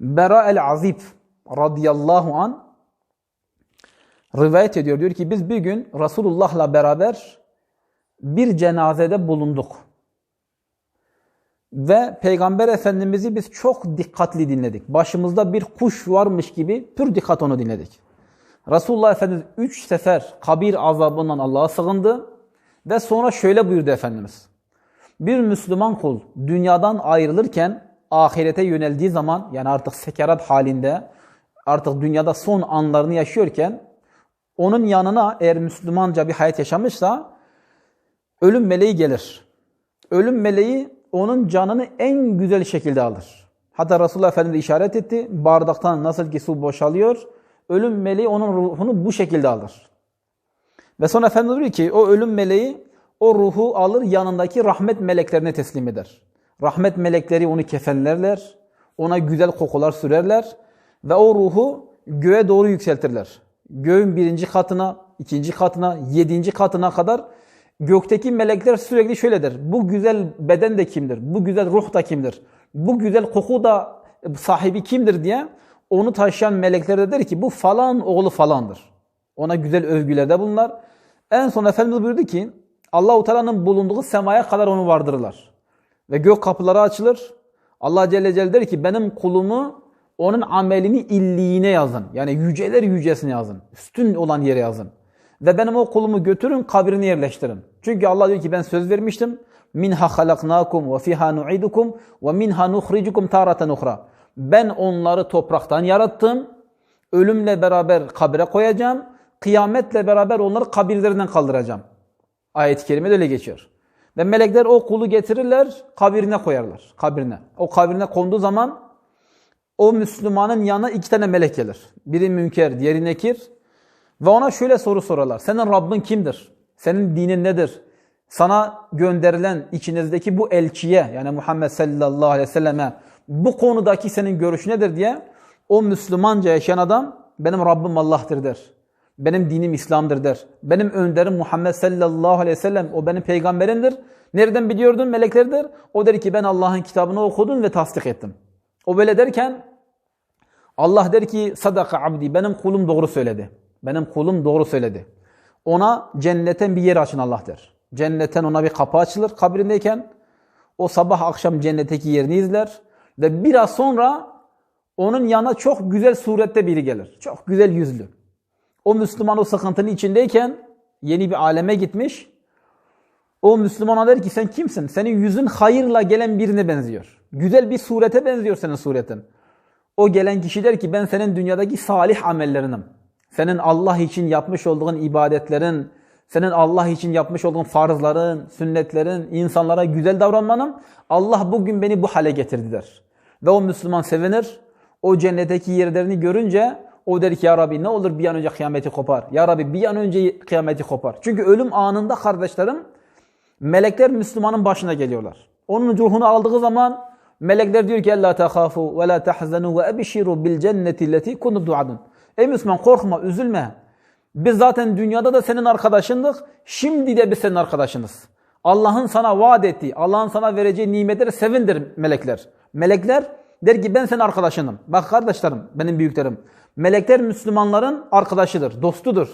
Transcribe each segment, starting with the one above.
Bera el-Azib radıyallahu an rivayet ediyor. Diyor ki biz bir gün Resulullah'la beraber bir cenazede bulunduk. Ve Peygamber Efendimiz'i biz çok dikkatli dinledik. Başımızda bir kuş varmış gibi pür dikkat onu dinledik. Resulullah Efendimiz üç sefer kabir azabından Allah'a sığındı. Ve sonra şöyle buyurdu Efendimiz. Bir Müslüman kul dünyadan ayrılırken ahirete yöneldiği zaman yani artık sekerat halinde artık dünyada son anlarını yaşıyorken onun yanına eğer Müslümanca bir hayat yaşamışsa ölüm meleği gelir. Ölüm meleği onun canını en güzel şekilde alır. Hatta Resulullah Efendimiz işaret etti. Bardaktan nasıl ki su boşalıyor, ölüm meleği onun ruhunu bu şekilde alır. Ve sonra Efendimiz diyor ki o ölüm meleği o ruhu alır yanındaki rahmet meleklerine teslim eder. Rahmet melekleri onu kefenlerler, ona güzel kokular sürerler ve o ruhu göğe doğru yükseltirler. Göğün birinci katına, ikinci katına, yedinci katına kadar gökteki melekler sürekli şöyle der. Bu güzel beden de kimdir? Bu güzel ruh da kimdir? Bu güzel koku da sahibi kimdir diye onu taşıyan melekler de der ki bu falan oğlu falandır. Ona güzel övgülerde bunlar. En son Efendimiz buyurdu ki Allahu Teala'nın bulunduğu semaya kadar onu vardırırlar. Ve gök kapıları açılır. Allah Celle Celle der ki benim kulumu onun amelini illiğine yazın. Yani yüceler yücesine yazın. Üstün olan yere yazın. Ve benim o kulumu götürün kabrini yerleştirin. Çünkü Allah diyor ki ben söz vermiştim. Minha halaknakum ve fiha nu'idukum ve minha nukhrijukum taratan ukhra. Ben onları topraktan yarattım. Ölümle beraber kabre koyacağım. Kıyametle beraber onları kabirlerinden kaldıracağım. Ayet-i kerimede öyle geçiyor. Ve melekler o kulu getirirler, kabirine koyarlar. Kabirine. O kabirine konduğu zaman o Müslümanın yanına iki tane melek gelir. Biri münker, diğeri nekir. Ve ona şöyle soru sorarlar. Senin Rabbin kimdir? Senin dinin nedir? Sana gönderilen içinizdeki bu elçiye yani Muhammed sallallahu aleyhi ve selleme bu konudaki senin görüş nedir diye o Müslümanca yaşayan adam benim Rabbim Allah'tır der. Benim dinim İslam'dır der. Benim önderim Muhammed sallallahu aleyhi ve sellem o benim peygamberimdir. Nereden biliyordun meleklerdir? O der ki ben Allah'ın kitabını okudum ve tasdik ettim. O böyle derken Allah der ki sadaka abdi benim kulum doğru söyledi. Benim kulum doğru söyledi. Ona cennetten bir yer açın Allah der. Cennetten ona bir kapı açılır kabrindeyken. O sabah akşam cennetteki yerini izler. Ve biraz sonra onun yanına çok güzel surette biri gelir. Çok güzel yüzlü. O Müslüman o sıkıntının içindeyken yeni bir aleme gitmiş. O Müslümana der ki sen kimsin? Senin yüzün hayırla gelen birine benziyor. Güzel bir surete benziyor senin suretin. O gelen kişi der ki ben senin dünyadaki salih amellerinim. Senin Allah için yapmış olduğun ibadetlerin, senin Allah için yapmış olduğun farzların, sünnetlerin, insanlara güzel davranmanın Allah bugün beni bu hale getirdi der. Ve o Müslüman sevinir. O cennetteki yerlerini görünce o der ki ya Rabbi ne olur bir an önce kıyameti kopar. Ya Rabbi bir an önce kıyameti kopar. Çünkü ölüm anında kardeşlerim melekler Müslümanın başına geliyorlar. Onun ruhunu aldığı zaman melekler diyor ki la tahafu ve la tahzanu ve ebşiru bil cenneti leti kuntum duadun. Ey Müslüman korkma, üzülme. Biz zaten dünyada da senin arkadaşındık. Şimdi de biz senin arkadaşınız. Allah'ın sana vaat ettiği, Allah'ın sana vereceği nimetleri sevindir melekler. Melekler der ki ben senin arkadaşınım. Bak kardeşlerim, benim büyüklerim. Melekler Müslümanların arkadaşıdır, dostudur.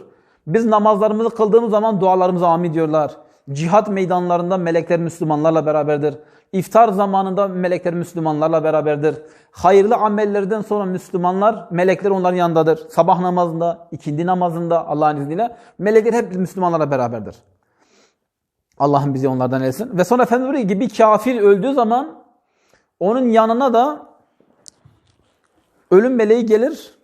Biz namazlarımızı kıldığımız zaman dualarımıza amin diyorlar. Cihat meydanlarında melekler Müslümanlarla beraberdir. İftar zamanında melekler Müslümanlarla beraberdir. Hayırlı amellerden sonra Müslümanlar, melekler onların yanındadır. Sabah namazında, ikindi namazında Allah'ın izniyle melekler hep Müslümanlarla beraberdir. Allah'ın bizi onlardan etsin. Ve sonra Efendimiz buyuruyor ki bir kafir öldüğü zaman onun yanına da ölüm meleği gelir.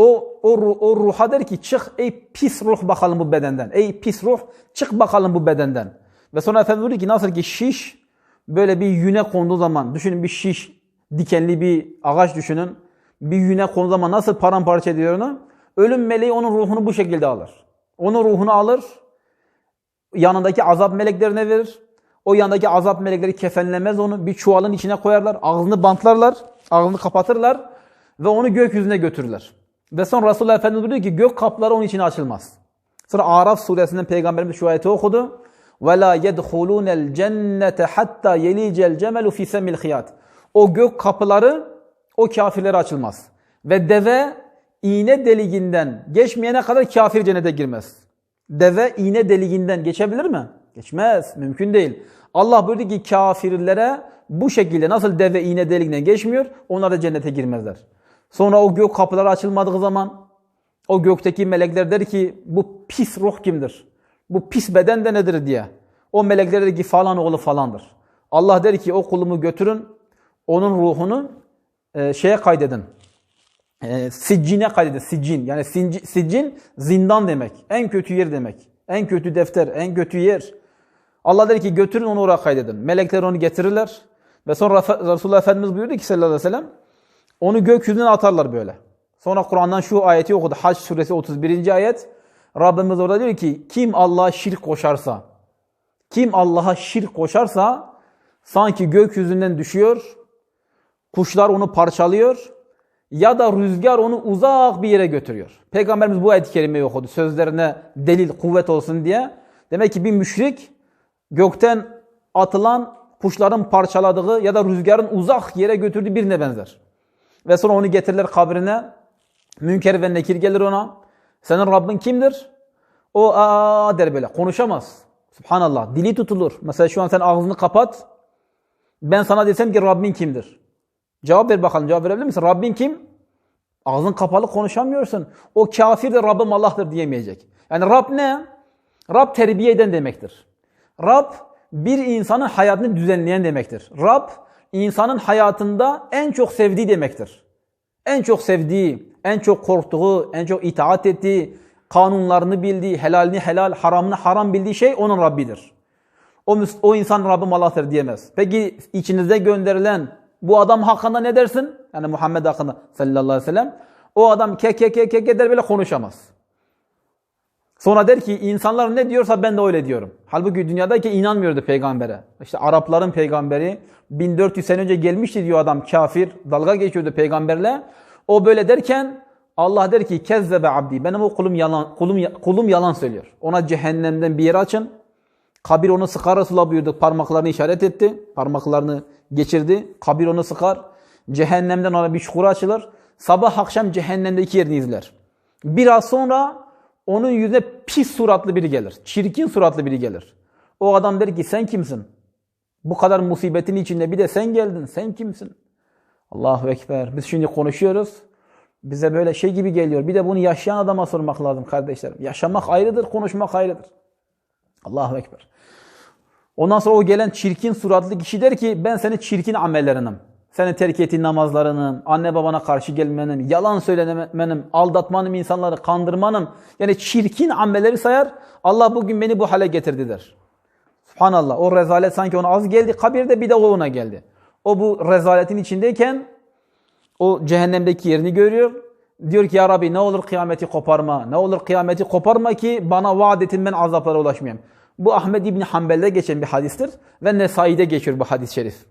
O, o, o ruha der ki çık ey pis ruh bakalım bu bedenden. Ey pis ruh çık bakalım bu bedenden. Ve sonra Efendimiz buyuruyor ki nasıl ki şiş böyle bir yüne konduğu zaman düşünün bir şiş dikenli bir ağaç düşünün. Bir yüne konduğu zaman nasıl paramparça ediyor onu? Ölüm meleği onun ruhunu bu şekilde alır. Onun ruhunu alır. Yanındaki azap meleklerine verir. O yanındaki azap melekleri kefenlemez onu. Bir çuvalın içine koyarlar. Ağzını bantlarlar. Ağzını kapatırlar. Ve onu gökyüzüne götürürler. Ve sonra Resulullah Efendimiz diyor ki gök kapıları onun için açılmaz. Sonra Araf suresinden Peygamberimiz şu ayeti okudu. وَلَا يَدْخُلُونَ الْجَنَّةَ حَتَّى يَلِيجَ الْجَمَلُ فِي سَمِّ الْخِيَاتِ O gök kapıları o kafirlere açılmaz. Ve deve iğne deliğinden geçmeyene kadar kafir cennete girmez. Deve iğne deliğinden geçebilir mi? Geçmez. Mümkün değil. Allah buyurdu ki kafirlere bu şekilde nasıl deve iğne deliğinden geçmiyor onlar da cennete girmezler. Sonra o gök kapıları açılmadığı zaman o gökteki melekler der ki bu pis ruh kimdir? Bu pis beden de nedir diye. O melekler der ki falan oğlu falandır. Allah der ki o kulumu götürün onun ruhunu e, şeye kaydedin. E, siccine kaydedin. Siccin. Yani sinci, siccin zindan demek. En kötü yer demek. En kötü defter, en kötü yer. Allah der ki götürün onu oraya kaydedin. Melekler onu getirirler. Ve sonra Resulullah Efendimiz buyurdu ki sallallahu aleyhi ve sellem onu gökyüzüne atarlar böyle. Sonra Kur'an'dan şu ayeti okudu. Hac suresi 31. ayet. Rabbimiz orada diyor ki kim Allah'a şirk koşarsa kim Allah'a şirk koşarsa sanki gökyüzünden düşüyor, kuşlar onu parçalıyor ya da rüzgar onu uzak bir yere götürüyor. Peygamberimiz bu ayet-i kerimeyi okudu. Sözlerine delil, kuvvet olsun diye. Demek ki bir müşrik gökten atılan kuşların parçaladığı ya da rüzgarın uzak yere götürdüğü birine benzer. Ve sonra onu getirirler kabrine. Münker ve nekir gelir ona. Senin Rabbin kimdir? O aa der böyle konuşamaz. Subhanallah dili tutulur. Mesela şu an sen ağzını kapat. Ben sana desem ki Rabbin kimdir? Cevap ver bakalım cevap verebilir misin? Rabbin kim? Ağzın kapalı konuşamıyorsun. O kafir de Rabbim Allah'tır diyemeyecek. Yani Rab ne? Rab terbiye eden demektir. Rab bir insanın hayatını düzenleyen demektir. Rab insanın hayatında en çok sevdiği demektir. En çok sevdiği, en çok korktuğu, en çok itaat ettiği, kanunlarını bildiği, helalini helal, haramını haram bildiği şey onun Rabbidir. O, o insan Rabbim Allah'tır diyemez. Peki içinizde gönderilen bu adam hakkında ne dersin? Yani Muhammed hakkında sallallahu aleyhi ve sellem. O adam ke ke ke ke der böyle konuşamaz. Sonra der ki insanlar ne diyorsa ben de öyle diyorum. Halbuki dünyadaki inanmıyordu peygambere. İşte Arapların peygamberi 1400 sene önce gelmişti diyor adam kafir. Dalga geçiyordu peygamberle. O böyle derken Allah der ki kezzebe abdi. Benim o kulum yalan kulum kulum yalan söylüyor. Ona cehennemden bir yer açın. Kabir onu sıkar Resulullah buyurdu. Parmaklarını işaret etti. Parmaklarını geçirdi. Kabir onu sıkar. Cehennemden ona bir çukur açılır. Sabah akşam cehennemde iki yerini izler. Biraz sonra onun yüzüne pis suratlı biri gelir. Çirkin suratlı biri gelir. O adam der ki sen kimsin? Bu kadar musibetin içinde bir de sen geldin. Sen kimsin? Allahu Ekber. Biz şimdi konuşuyoruz. Bize böyle şey gibi geliyor. Bir de bunu yaşayan adama sormak lazım kardeşlerim. Yaşamak ayrıdır, konuşmak ayrıdır. Allahu Ekber. Ondan sonra o gelen çirkin suratlı kişi der ki ben senin çirkin amellerinim. Senin terk ettiğin namazlarının, anne babana karşı gelmenin, yalan söylemenin, aldatmanın, insanları kandırmanın, yani çirkin amelleri sayar. Allah bugün beni bu hale getirdi der. Subhanallah. O rezalet sanki ona az geldi. Kabirde bir de o geldi. O bu rezaletin içindeyken o cehennemdeki yerini görüyor. Diyor ki ya Rabbi ne olur kıyameti koparma. Ne olur kıyameti koparma ki bana vaat etin ben azaplara ulaşmayayım. Bu Ahmed İbni Hanbel'de geçen bir hadistir ve Nesai'de geçiyor bu hadis-i şerif.